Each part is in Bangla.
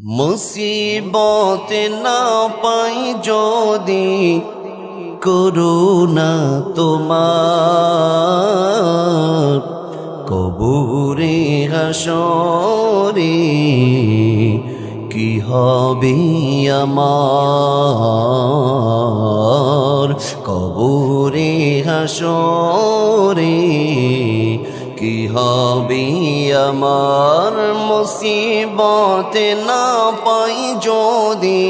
মুসিবত না পাই যদি করুণা তোমার কবুরে হাসরে কি হবে আমার? কবুরে হাসরে কি হবে আমার মুসিবত না পাই যদি?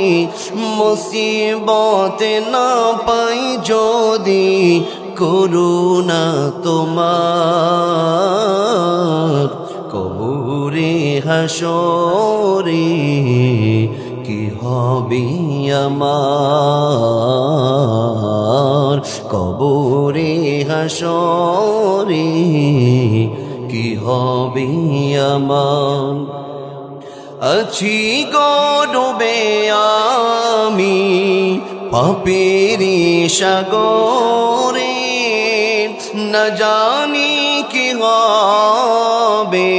মুসিবত না পাই যদি করুণা তোমার কবুরে হাসরে কি হবে আমার? কবরে হাসরে কি হবে আমার? আছি গডবে আমি পাপেরি সাগরে। না জানি কি হবে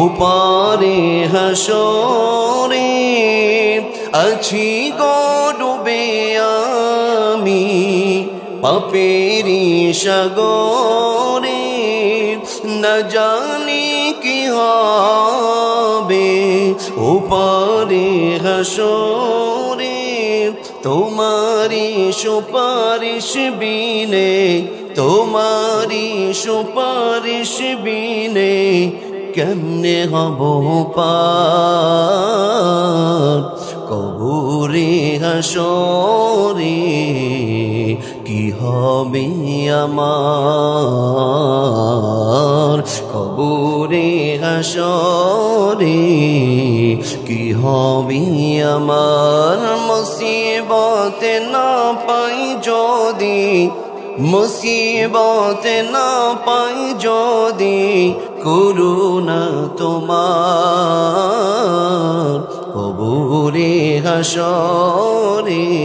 ওপারে হাসরে আছি গডবে আমি পাপেরি সাগরে না জানি কি হবে ওপারে হাসরে তোমারি সুপারিশ বিনে তোমারি সুপারিশ বিনে কেমনে হব পার? কবুরে হাসরে কি হবে আমার? হাসরে কি হবে আমার মুসিবত না পাই যদি? মুসিবত না পাই যদি করুণা তোমার কবুরে হাসরে।